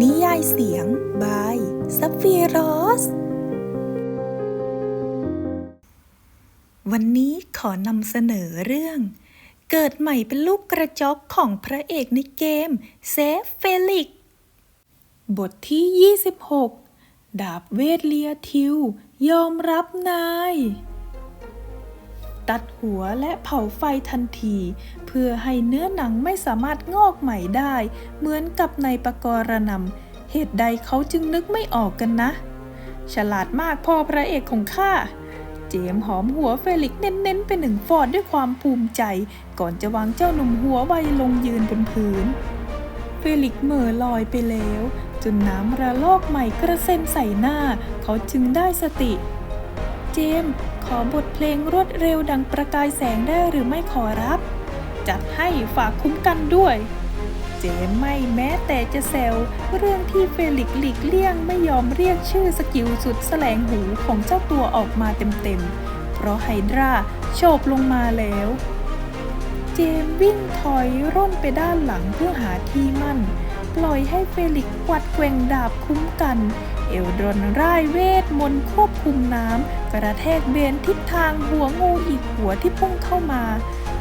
นิยายเสียง บายซัฟฟีรอส วันนี้ขอนำเสนอเรื่อง เกิดใหม่เป็นลูกกระจอกของพระเอกในเกมเซฟเฟลิก บทที่ 26 ดาบเวทเลียทิวยอมรับนาย ตัดหัวและเผาไฟทันที เพื่อให้เนื้อหนังไม่สามารถงอกใหม่ได้ เหมือนกับในปกรณำเหตุใดเขาจึงนึกไม่ออกกันนะ ฉลาดมากพ่อพระเอกของข้าเจมส์หอมหัวเฟลิกเน้นๆไปหนึ่งฟอดด้วยความภูมิใจ ก่อนจะวางเจ้าหนุ่มหัวไวลงยืนบนพื้น เฟลิกเหม่อลอยไปแล้ว จนน้ำระลอกใหม่กระเซ็นใส่หน้า เขาจึงได้สติ เจมส์ขอบทเพลงรวดเร็วดังประกายแสงได้หรือไม่ขอรับ จัดให้ฝากคุ้มกันด้วย เจมไม่แม้แต่จะแซวเรื่องที่เฟลิกหลีกเลี่ยงไม่ยอมเรียกชื่อสกิลสุดแสลงหูของเจ้าตัวออกมาเต็มๆ เพราะไฮดราโฉบลงมาแล้ว เจมวิ่งถอยร่นไปด้านหลังเพื่อหาที่มั่น ปล่อยให้เฟลิกกวัดแกว่งดาบคุ้มกัน เอลดรอนร่ายเวทมนต์ควบคุมน้ำ กระแทกเบนทิศทางหัวงูอีกหัวที่พุ่งเข้ามา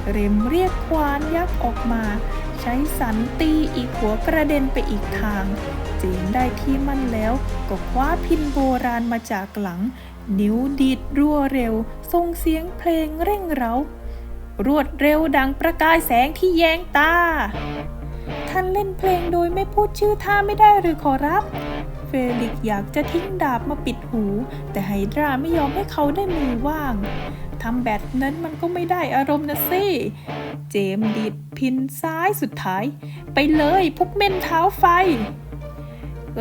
เรมเรียกควานยักษ์ออกมา ใช้สันตีอีกหัวกระเด็นไปอีกทางเจมส์ได้ที่มั่นแล้วก็คว้าพินโบราณมาจากหลัง นิ้วดีดรัวเร็วส่งเสียงเพลงเร่งเร้ารวดเร็วดังประกายแสงที่แยงตา ท่านเล่นเพลงโดยไม่พูดชื่อท่าไม่ได้หรือขอรับ เฟลิกอยากจะทิ้งดาบมาปิดหู แต่ไฮดราไม่ยอมให้เขาได้มือว่างทำแบบนั้นมันก็ไม่ได้อารมณ์นะสิ เจมดีดพินซ้ายสุดท้าย ไปเลยพวกเม่นเท้าไฟ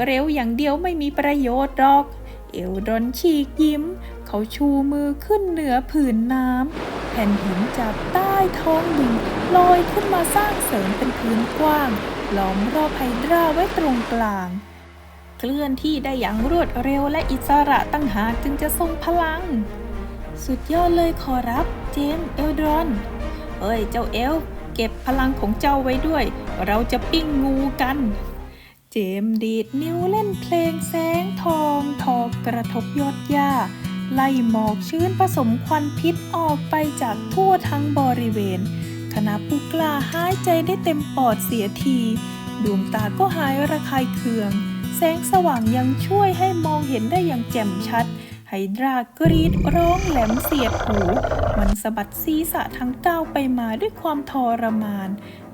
เร็วอย่างเดียวไม่มีประโยชน์หรอก เอลดอนฉีกยิ้ม เขาชูมือขึ้นเหนือผืนน้ำ แผ่นหินจากใต้ท้องบึงลอยขึ้นมาสร้างเสริมเป็นพื้นกว้าง ล้อมรอบไฮดราไว้ตรงกลาง เคลื่อนที่ได้อย่างรวดเร็วและอิสระตั้งหากจึงจะทรงพลัง สุดยอดเลยขอรับเจมส์เอลดรอน เอ้ยเจ้าเอล เก็บพลังของเจ้าไว้ด้วย เราจะปิ้งงูกัน เจมส์ดีดนิ้วเล่นเพลงแสงทองทอกกระทบยอดหญ้าไล่หมอกชื้นผสมควันพิษออกไปจากทั่วทั้งบริเวณ คณะผู้กล้าหายใจได้เต็มปอดเสียที ดวงตาก็หายระคายเคือง แสงสว่างยังช่วยให้มองเห็นได้อย่างแจ่มชัด ไฮดรากรีดร้องแหลมเสียดหู มันสะบัดศีรษะทั้งเก้าไปมาด้วยความทรมาน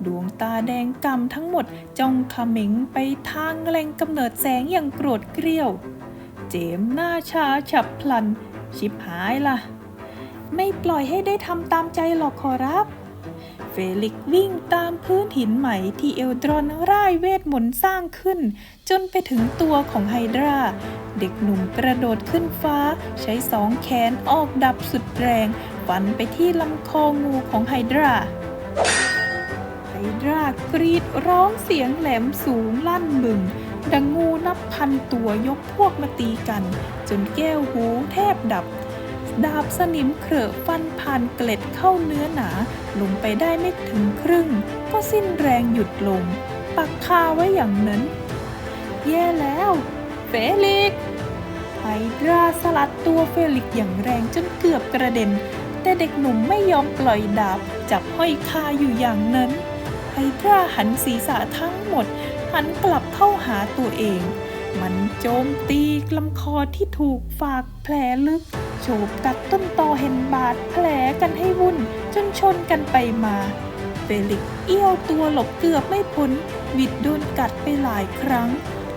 ดวงตาแดงกำทั้งหมดจ้องขม็งไปทางแหล่งกำเนิดแสงอย่างโกรธเกรี้ยว เจมหน้าชาฉับพลัน ชิบหายล่ะ ไม่ปล่อยให้ได้ทำตามใจหรอกขอรับ เฟลิกวิ่งตามพื้นหินใหม่ที่เอลดรอนร่ายเวทมนต์สร้างขึ้น จนไปถึงตัวของไฮดรา เด็กหนุ่มกระโดดขึ้นฟ้า ใช้สองแขนออกดับสุดแรงฟันไปที่ลำคองูของไฮดราไฮดรากรีดร้องเสียงแหลมสูงลั่นบึงดังงูนับพันตัวยกพวกมาตีกัน จนแก้วหูแทบดับ ดาบสนิมเขรอะฟันผ่านเกล็ดเข้าเนื้อหนา ลงไปได้ไม่ถึงครึ่ง ก็สิ้นแรงหยุดลง ปักคาไว้อย่างนั้น แย่แล้วเฟลิกไฮดราสลัดตัวเฟลิกอย่างแรงจนเกือบกระเด็น แต่เด็กหนุ่มไม่ยอมปล่อยดาบ จับห้อยคาอยู่อย่างนั้นไฮดราหันศีรษะทั้งหมด หันกลับเข้าหาตัวเอง มันโจมตีลำคอที่ถูกฝากแผลลึก โฉบกัดต้นตอเห็นบาดแผลกันให้วุ่น จนชนกันไปมาเฟลิกเอี้ยวตัวหลบเกือบไม่พ้นวิดโดนกัดไปหลายครั้ง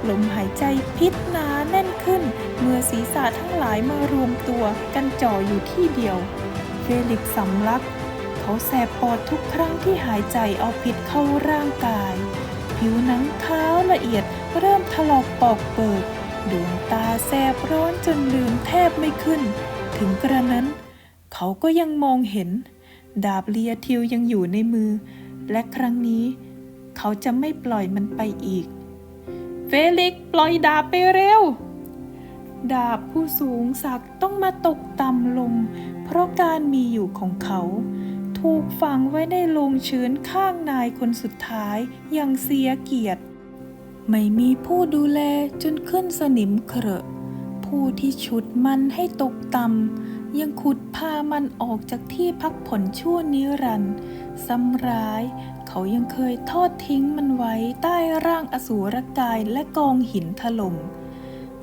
ลมหายใจพิษหนาแน่นขึ้น เมื่อศีรษะทั้งหลายมารวมตัวกันจ่ออยู่ที่เดียว เฟลิกสำลัก เขาแสบปอดทุกครั้งที่หายใจเอาพิษเข้าร่างกาย ผิวหนังขาวละเอียดเริ่มถลอกปอกเปิดดวงตาแสบร้อนจนลืมแทบไม่ขึ้น ถึงกระนั้น เขาก็ยังมองเห็น ดาบเลียทิวยังอยู่ในมือ และครั้งนี้ เขาจะไม่ปล่อยมันไปอีก เฟลิกปล่อยดาบไปเร็ว ดาบผู้สูงศักดิ์ต้องมาตกต่ำลง เพราะการมีอยู่ของเขา ถูกฝังไว้ในโลงชื้นข้างนายคนสุดท้ายอย่างเสียเกียรติ ไม่มีผู้ดูแลจนขึ้นสนิมเครอะผู้ที่ฉุดมันให้ตกต่ำยังขุดพามันออกจากที่พักผ่อนชั่วนิรันดร์ซ้ำร้าย เขายังเคยทอดทิ้งมันไว้ใต้ร่างอสูรกายและกองหินถล่ม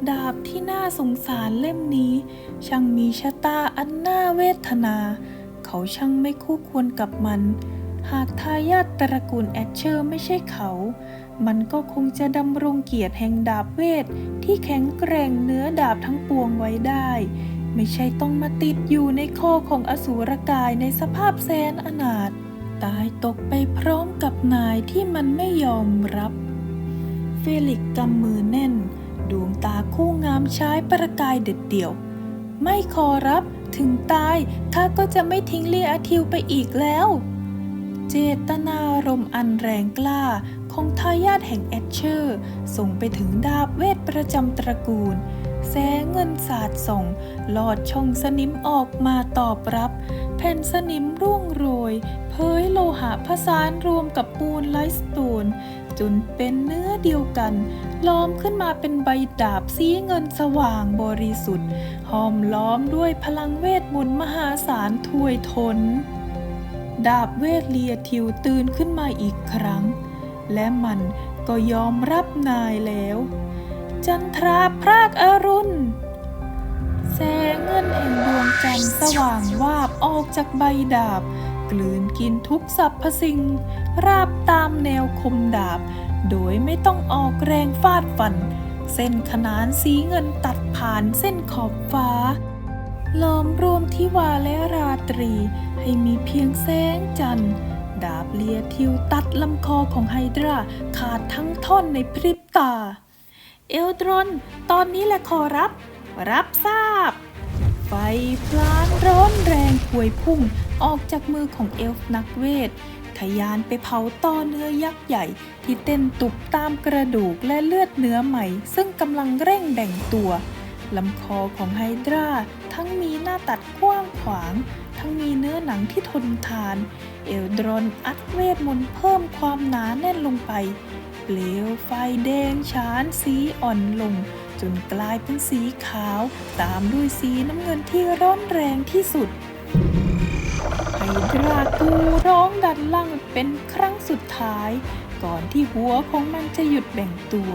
ดาบที่น่าสงสารเล่มนี้ ช่างมีชะตาอันน่าเวทนา เขาช่างไม่คู่ควรกับมัน หากทายาทตระกูลแอดเชอร์ไม่ใช่เขา มันก็คงจะดำรงเกียรติแห่งดาบเวท ที่แข็งแกร่งเนื้อดาบทั้งปวงไว้ได้ ไม่ใช่ต้องมาติดอยู่ในข้อของอสูรกายในสภาพแสนอนาถตายตกไปพร้อมกับนายที่มันไม่ยอมรับ เฟลิกกำมือแน่น ดวงตาคู่งามใช้ประกายเด็ดเดี่ยว ไม่ขอรับ ถึงตายข้าก็จะไม่ทิ้งเลียอาทิวไปอีกแล้ว เจตนารมอันแรงกล้าของทายาทแห่งแอดเชอร์ ส่งไปถึงดาบเวทประจำตระกูล แสงเงินสาดส่องลอดช่องสนิมออกมาตอบรับ แผ่นสนิมร่วงโรย เผยโลหะผสานรวมกับปูนไลสโตนจนเป็นเนื้อเดียวกัน ล้อมขึ้นมาเป็นใบดาบสีเงินสว่างบริสุทธิ์ ห้อมล้อมด้วยพลังเวทมนต์มหาศาลถวยทน ดาบเวทเลียทิวตื่นขึ้นมาอีกครั้ง และมันก็ยอมรับนายแล้ว จันทราพรากอรุณ แสงเงินแห่งดวงจันทร์สว่างวาบออกจากใบดาบ กลืนกินทุกสรรพสิ่ง ราบตามแนวคมดาบ โดยไม่ต้องออกแรงฟาดฟัน เส้นขนานสีเงินตัดผ่านเส้นขอบฟ้า ล้อมรวมทิวาและราตรีให้มีเพียงแสงจันทร์ ดาบเลียทิวตัดลำคอของไฮดราขาดทั้งท่อนในพริบตา เอลดรอน ตอนนี้แหละขอรับ รับทราบ ไฟพลานร้อนแรงพวยพุ่งออกจากมือของเอลฟ์นักเวท ทยานไปเผาต้อเนื้อยักษ์ใหญ่ ที่เต้นตุบตามกระดูกและเลือดเนื้อใหม่ ซึ่งกำลังเร่งแบ่งตัวลำคอของไฮดราทั้งมีหน้าตัดกว้างขวาง ทั้งมีเนื้อหนังที่ทนทาน เอลดรอนอัดเวทมนต์เพิ่มความหนาแน่นลงไป เปลวไฟแดงฉานสีอ่อนลง จนกลายเป็นสีขาว ตามด้วยสีน้ำเงินที่ร้อนแรงที่สุด รากูร้องดันลั่นเป็นครั้งสุดท้าย ก่อนที่หัวของมันจะหยุดแบ่งตัว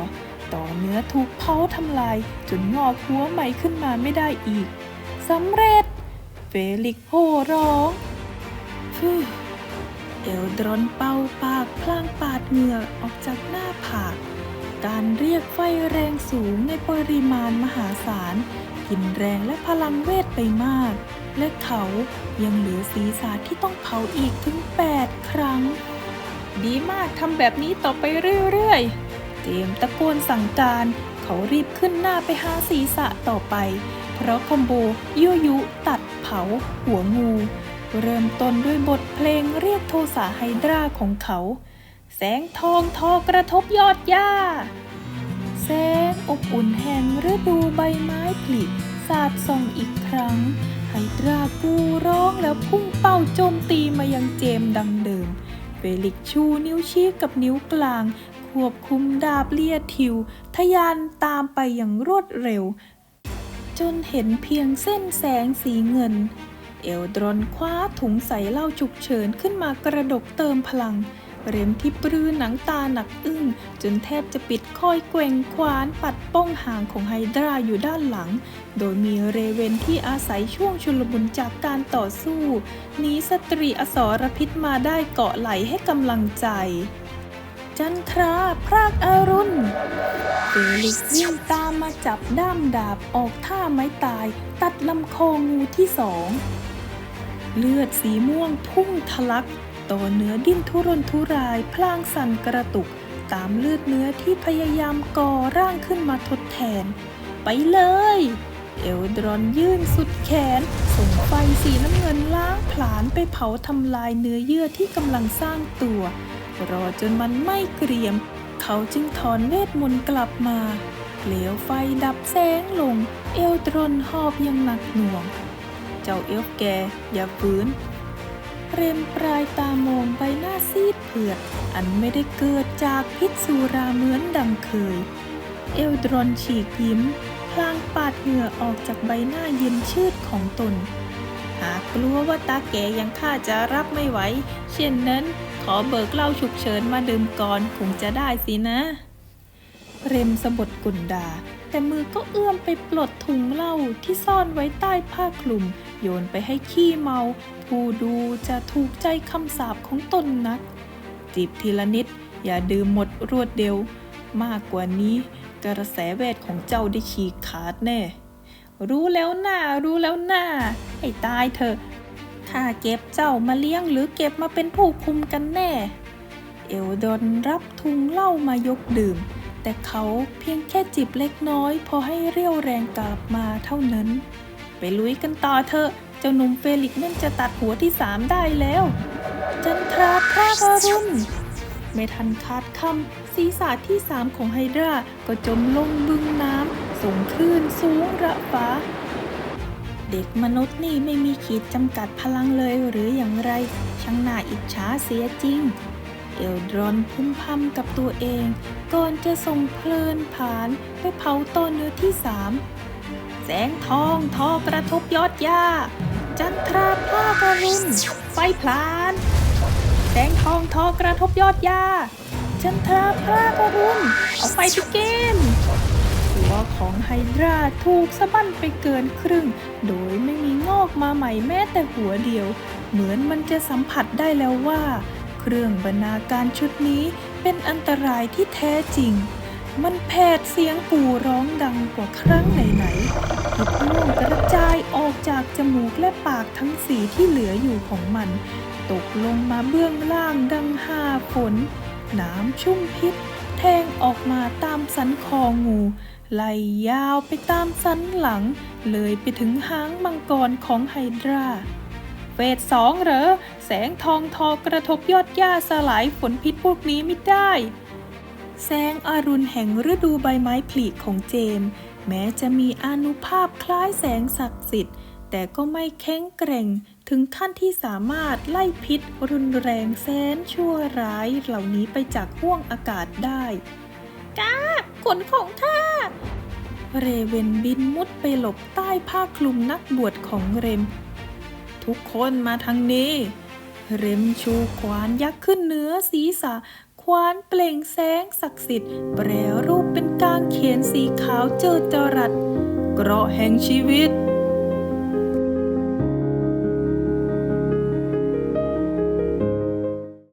ต่อเนื้อถูกเผาทำลาย จนงอกหัวใหม่ขึ้นมาไม่ได้อีกสำเร็จ เฟลิกโห่ร้องฟูเอลดรอนเป่าปากพลางปาดเหงื่อออกจากหน้าผาก การเรียกไฟแรงสูงในปริมาณมหาศาล กินแรงและพลังเวทไปมาก และเขายังเหลือศีรษะที่ต้องเผาอีกถึง 8 ครั้ง ดีมากทำแบบนี้ต่อไปเรื่อยๆ เจมส์ตะโกนสั่งการ เขารีบขึ้นหน้าไปหาศีรษะต่อไป เพราะคอมโบยั่วยุตัดเผา หัวงู เริ่มต้นด้วยบทเพลงเรียกโทสาไฮดราของเขา แสงทองทอกระทบยอดหญ้าแสงอบอุ่นแห่งฤดูใบไม้ผลิสาดส่องอีกครั้ง ไฮดรากูร้องแล้วพุ่งเป้าโจมตีมายังเจมดังเดิม เฟลิกชูนิ้วชี้กับนิ้วกลาง ควบคุมดาบเลียทิวทะยานตามไปอย่างรวดเร็ว จนเห็นเพียงเส้นแสงสีเงิน เอลดรอนคว้าถุงใส่เหล้าฉุกเฉินขึ้นมากระดกเติมพลัง เรมที่ปรือหนังตาหนักอึ้ง จนแทบจะปิดคอยแกว่งควานปัดป้องห่างของไฮดราอยู่ด้านหลัง โดยมีเรเวนที่อาศัยช่วงชุลมุนจากการต่อสู้หนีสตรีอสรพิษมาได้เกาะไหลให้กำลังใจ จันทราพรากอารุณเฟลิกวิ่งตามมาจับด้ามดาบออกท่าไม้ตาย ตัดลำคองูที่สอง เลือดสีม่วงพุ่งทะลัก ต่อเนื้อดิ้นทุรนทุราย พลางสั่นกระตุก ตามเลือดเนื้อที่พยายามก่อร่างขึ้นมาทดแทน ไปเลย เอลดรอนยื่นสุดแขน ส่งไฟสีน้ำเงินล้างผลาญไปเผาทำลายเนื้อเยื่อที่กำลังสร้างตัว รอจนมันไม่เกรียม เขาจึงถอนเวทมนต์กลับมาเปลวไฟดับแสงลง เอลดรอนหอบยังหนักหน่วง เจ้าเอลแกอย่าฟื้น เรมปลายตามองใบหน้าซีดเผือด อันไม่ได้เกิดจากพิษสุราเหมือนดังเคย เอลดรอนฉีกยิ้ม พลางปาดเหงื่อออกจากใบหน้าเย็นชืดของตน หากกลัวว่าตาแก่ยังข้าจะรับไม่ไหว เช่นนั้นขอเบิกเหล้าฉุกเฉินมาดื่มก่อนคงจะได้สินะ เรมสะบดกุนดา แต่มือก็เอื้อมไปปลดถุงเหล้าที่ซ่อนไว้ใต้ผ้าคลุม โยนไปให้ขี้เมา ผู้ดูจะถูกใจคำสาปของตนนัก จิบทีละนิด อย่าดื่มหมดรวดเดียว มากกว่านี้กระแสเวทของเจ้าได้ฉีกขาดแน่ รู้แล้วหน่ารู้แล้วหน่าให้ตายเถอะข้าเก็บเจ้ามาเลี้ยงหรือเก็บมาเป็นผู้คุมกันแน่ เอลดอนรับทุงเหล้ามายกดื่ม แต่เขาเพียงแค่จิบเล็กน้อย พอให้เรี่ยวแรงกลับมาเท่านั้น ไปลุยกันต่อเถอะ เจ้าหนุ่มเฟลิกซ์นั่นจะตัดหัวที่สามได้แล้ว จันทราพระกรุณไม่ทันขาดคำศีรษะที่สามของไฮดราก็จมลงบึงน้ำส่งคลื่นสูงระฟ้า เด็กมนุษย์นี่ไม่มีขีดจำกัดพลังเลยหรืออย่างไร ช่างน่าอิจฉาเสียจริง เอลดรอนพึมพำกับตัวเอง ก่อนจะส่งเพลินผ่านไปเผาต้นเนื้อที่สามแสงทองทอกระทบยอดหญ้า จันทราพลากรุณไฟพลาน แสงทองทอกระทบยอดหญ้า จันทราพลากรุณเอาไฟไปเกมหัวของไฮดราถูกสะบั้นไปเกินครึ่ง โดยไม่มีงอกมาใหม่แม้แต่หัวเดียว เหมือนมันจะสัมผัสได้แล้วว่า เครื่องบรรณาการชุดนี้เป็นอันตรายที่แท้จริง มันแผดเสียงปู่ร้องดังกว่าครั้งไหนๆพิษม่วงกระจายออกจากจมูกและปากทั้งสีที่เหลืออยู่ของมัน ตกลงมาเบื้องล่างดังหาฝน น้ำชุ่มพิษ แทงออกมาตามสันคองูไล่ยาวไปตามสันหลัง เลยไปถึงหางมังกรของไฮดราเฟสสองเหรอ แสงทองทอกระทบยอดหญ้าสลายฝนพิษพวกนี้ไม่ได้ แสงอรุณแห่งฤดูใบไม้ผลิของเจม แม้จะมีอนุภาพคล้ายแสงศักดิ์สิทธิ์แต่ก็ไม่แข็งแกร่งถึงขั้นที่สามารถไล่พิษรุนแรงแสนชั่วร้ายเหล่านี้ไปจากห้วงอากาศได้ก้าขนของข้าเรเวนบินมุดไปหลบใต้ผ้าคลุมนักบวชของเรม ทุกคนมาทางนี้ เรมชูขวานยักษ์ขึ้นเหนือศีรษะควานเปล่งแสงศักดิ์สิทธิ์ แปรรูปเป็นกางเขนสีขาวเจอจรัสเกราะแห่งชีวิต